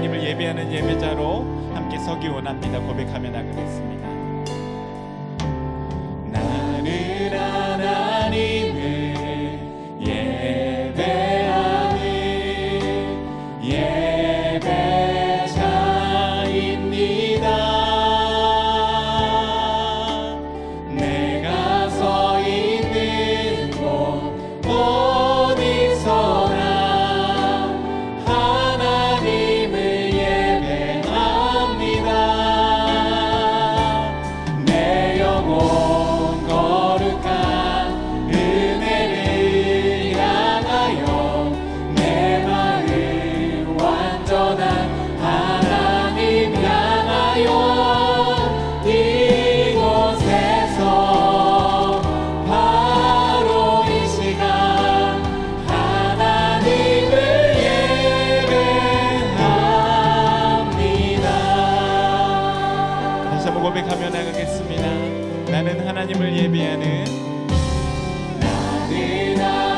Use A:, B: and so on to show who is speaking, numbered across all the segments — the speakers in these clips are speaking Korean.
A: 하나님을 예배하는 예배자로 함께 서기 원합니다. 고백하며 나가겠습니다. 하나님을 예배하는 나는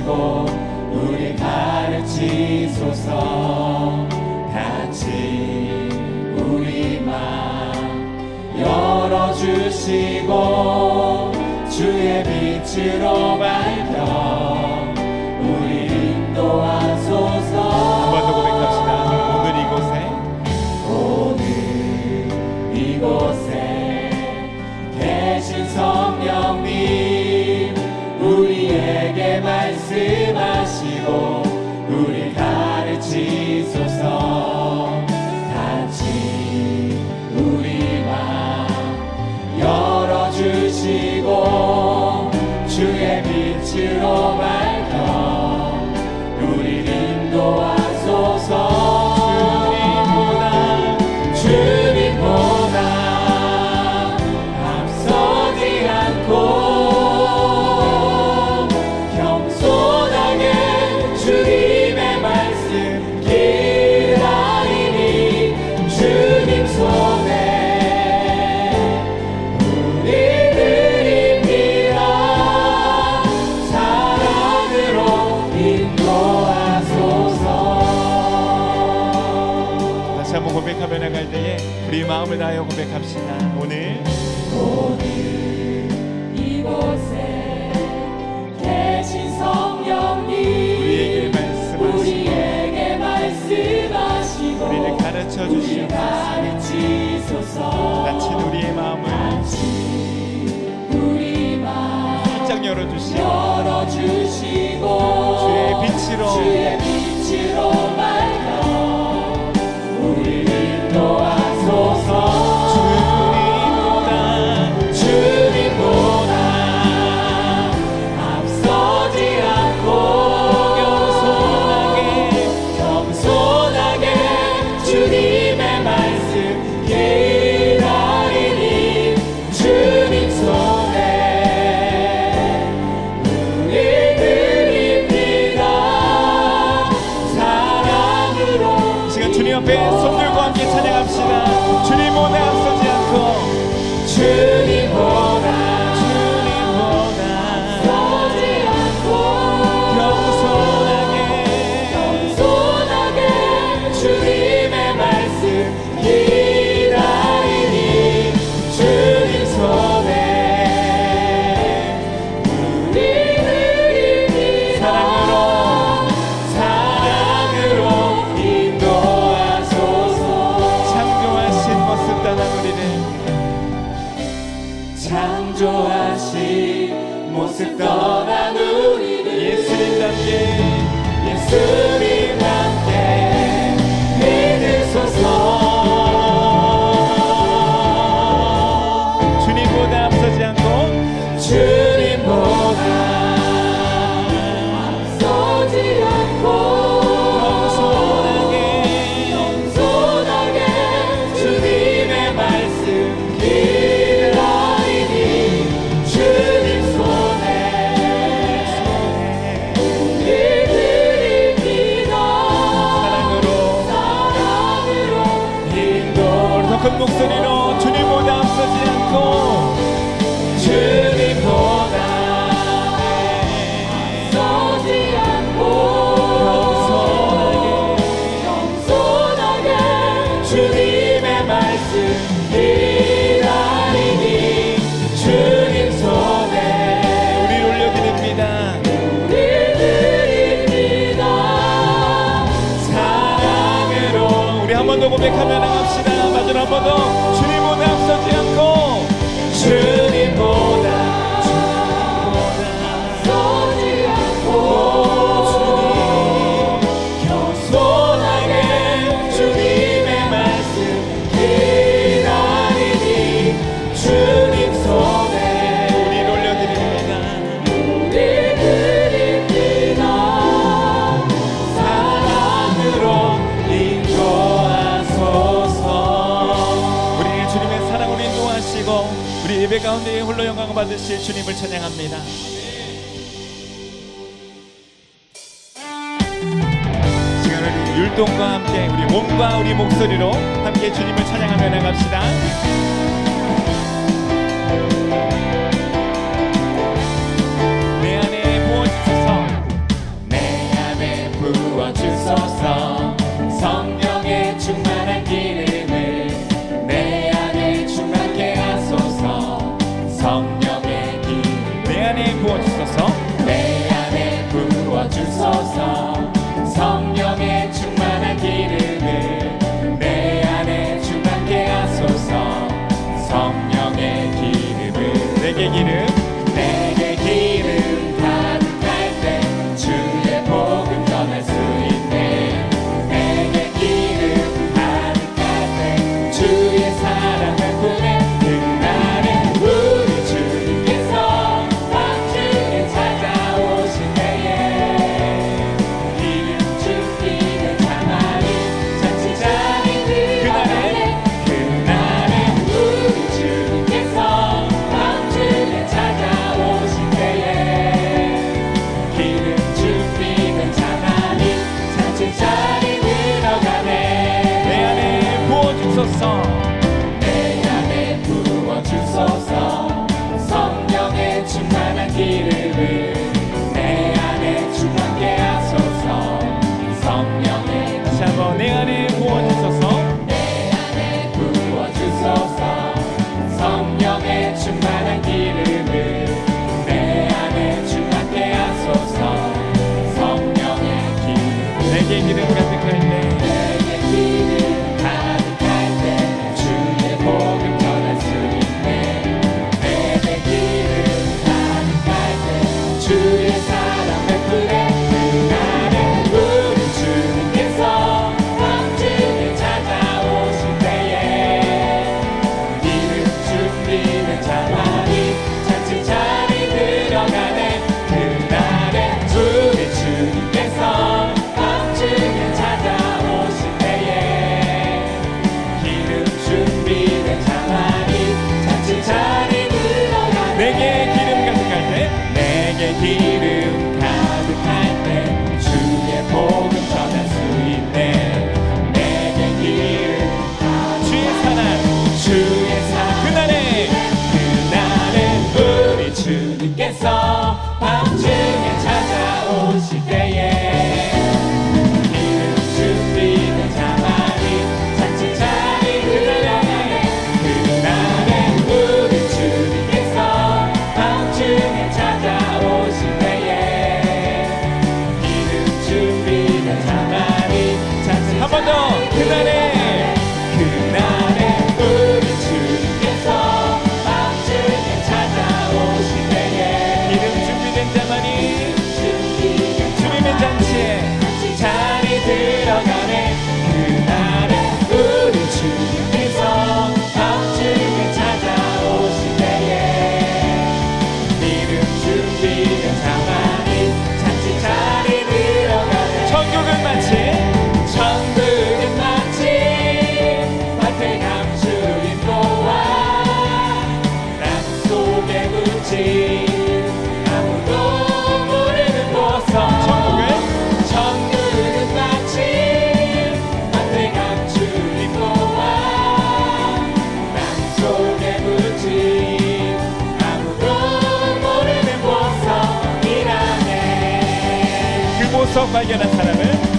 A: 주시고 우리 가르치소서. 같이 우리
B: 마음 열어주시고 주의 빛으로
A: 밝혀 우리 인도하
B: 말씀하시고
A: perhaps you have.
B: 주님을 찬양합니다. 시간을 율동과 함께 우리 몸과 우리 목소리로 함께 주님을 찬양하며 나갑시다.
A: gelen talebe.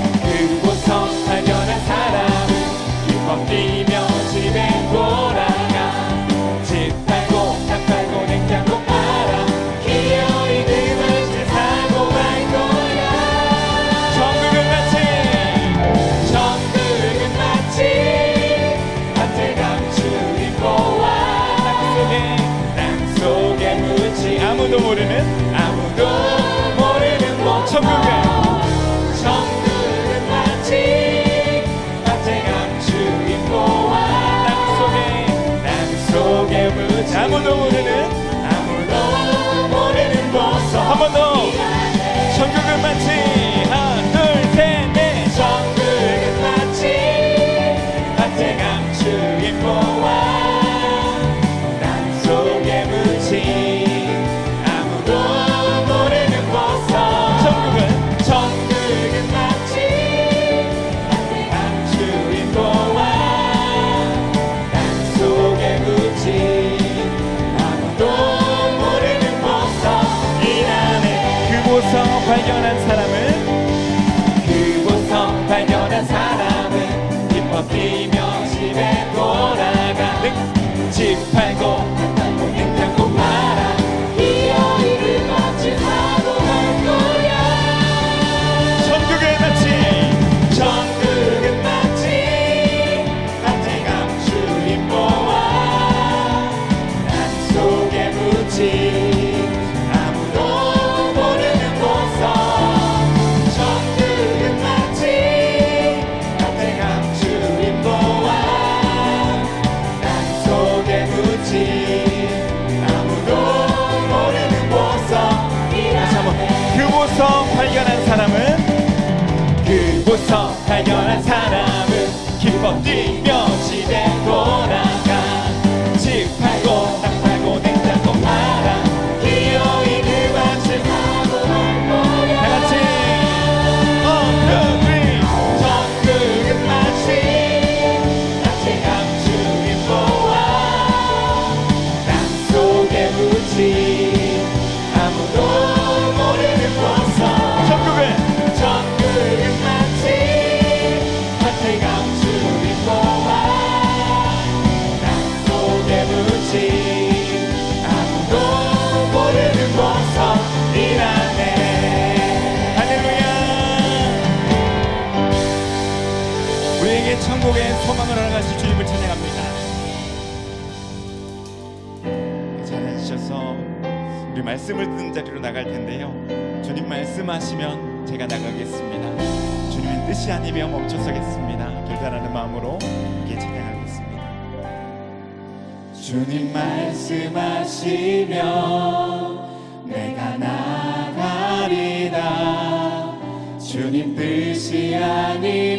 A: 뛰며 집에 돌아가. 네, 집 팔고
B: 나갈 텐데요. 주님 말씀하시면 제가 나가겠습니다. 주님의 뜻이 아니며 멈춰서겠습니다. 결단하는 마음으로 함께 찬양하겠습니다.
A: 주님 말씀하시면 내가 나가리라. 주님 뜻이 아니